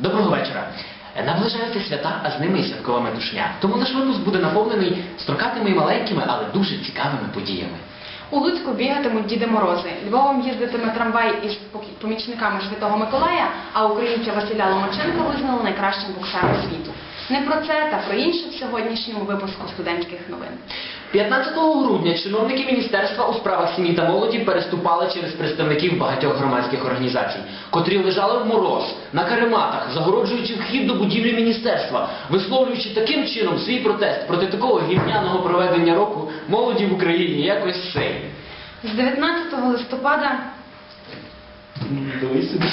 Доброго вечора. Наближаються свята, а з ними і святкова метушня. Тому наш випуск буде наповнений строкатими і маленькими, але дуже цікавими подіями. У Луцьку бігатимуть Діди Морози. Львовом їздитиме трамвай із помічниками Святого Миколая, а українця Василя Ломаченка визнали найкращим боксером світу. Не про це та про інше в сьогоднішньому випуску студентських новин. 15 грудня чиновники міністерства у справах сім'ї та молоді переступали через представників багатьох громадських організацій, котрі лежали в мороз на карематах, загороджуючи вхід до будівлі міністерства, висловлюючи таким чином свій протест проти такого гімняного проведення року молоді в Україні, як ось цей. З 19 листопада Дивись сюди.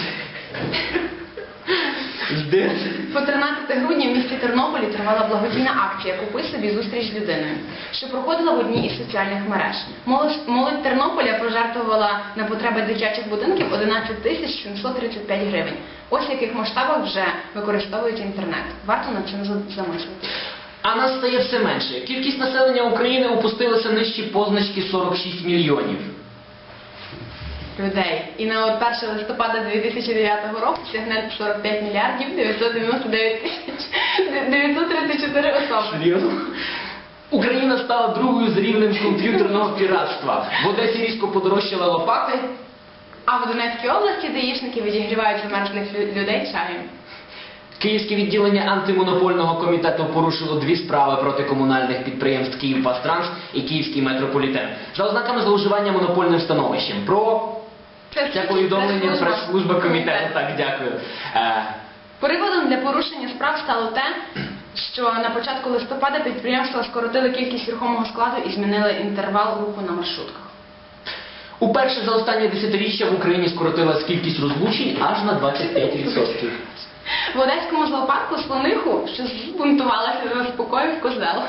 19 по 13 грудня в місті Тернополі тривала благодійна акція Купи собі зустріч з людиною, що проходила в одній із соціальних мереж. Молодь, Тернополя пожертвувала на потреби дитячих будинків 11 тисяч 735 гривень. Ось в яких масштабах вже використовують інтернет. Варто над цим за- замислитися. А нас стає все менше. Кількість населення України опустилася нижче позначки 46 мільйонів. Людей. І на 1 листопада 2009 року сягне 45 мільярдів 999 тисяч 934 особи. Україна стала другою з рівнем комп'ютерного піратства. В Одесі різко подорожчали лопати. А в Донецькій області даїшники відігрівають замерзлих людей чаєм. Київське відділення антимонопольного комітету порушило дві справи проти комунальних підприємств «Київпастранс» і Київський метрополітен за ознаками зловживання монопольним становищем. Про Це повідомлення прес-служба прес-служба комітету. Так, дякую. Е, Приводом для порушення справ стало те, що на початку листопада підприємства скоротили кількість рухомого складу і змінили інтервал руху на маршрутках. Уперше за останнє десятиріччя в Україні скоротилась кількість розлучень аж на 25%. В Одеському зоопарку слониху, що збунтувалася, заспокоїв козел.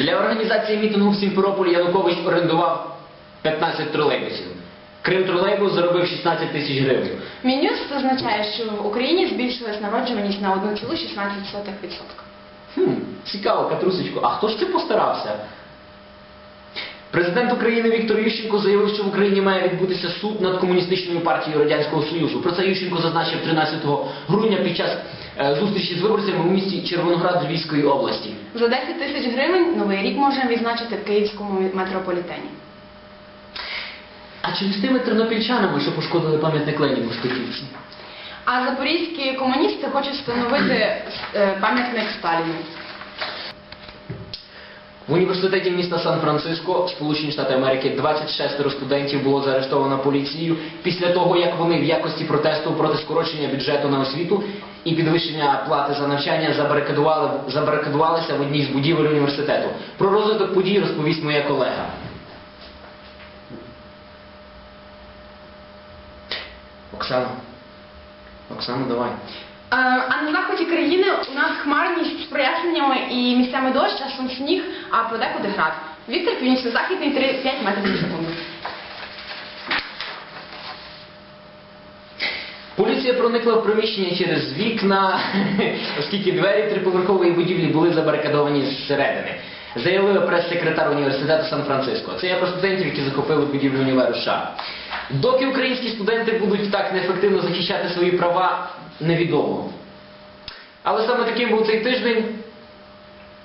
Для організації мітингу в Сімферополі Янукович орендував 15 тролейбусів. Крим тролейбус заробив 16 тисяч гривень. Мінюс зазначає, що в Україні збільшилась народжуваність на 1,16%. Хм, цікаво, Катрусечко, а хто ж це постарався? Президент України Віктор Ющенко заявив, що в Україні має відбутися суд над комуністичною партією Радянського Союзу. Про це Ющенко зазначив 13 грудня під час е, зустрічі з виборцями у місті Червоноград Львівської області. За 10 тисяч гривень новий рік можна відзначити в київському метрополітені. А чи не з тими тернопільчанами, що пошкодили пам'ятник Леніну в Штиківці? А запорізькі комуністи хочуть встановити е, пам'ятник Сталіну. В університеті міста Сан-Франциско, Сполучені Штати Америки, 26 студентів було заарештовано поліцією після того, як вони в якості протесту проти скорочення бюджету на освіту і підвищення плати за навчання забарикадували, забарикадувалися в одній з будівель університету. Про розвиток подій розповість моя колега. Оксана. Оксана, давай. Е, А на заході країни у нас хмарність з проясненнями і місцями дощ, часом сніг, а подекуди град. Вітер північно-західний 3-5 метрів на секунду. Поліція проникла в приміщення через вікна, оскільки двері триповерхової будівлі були забарикадовані зсередини. Заявив прес-секретар університету Сан-Франциско. Це я про студентів, які захопили будівлю універу США. Доки українські студенти будуть так неефективно захищати свої права, невідомо. Але саме таким був цей тиждень.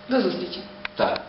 До зустрічі. Так.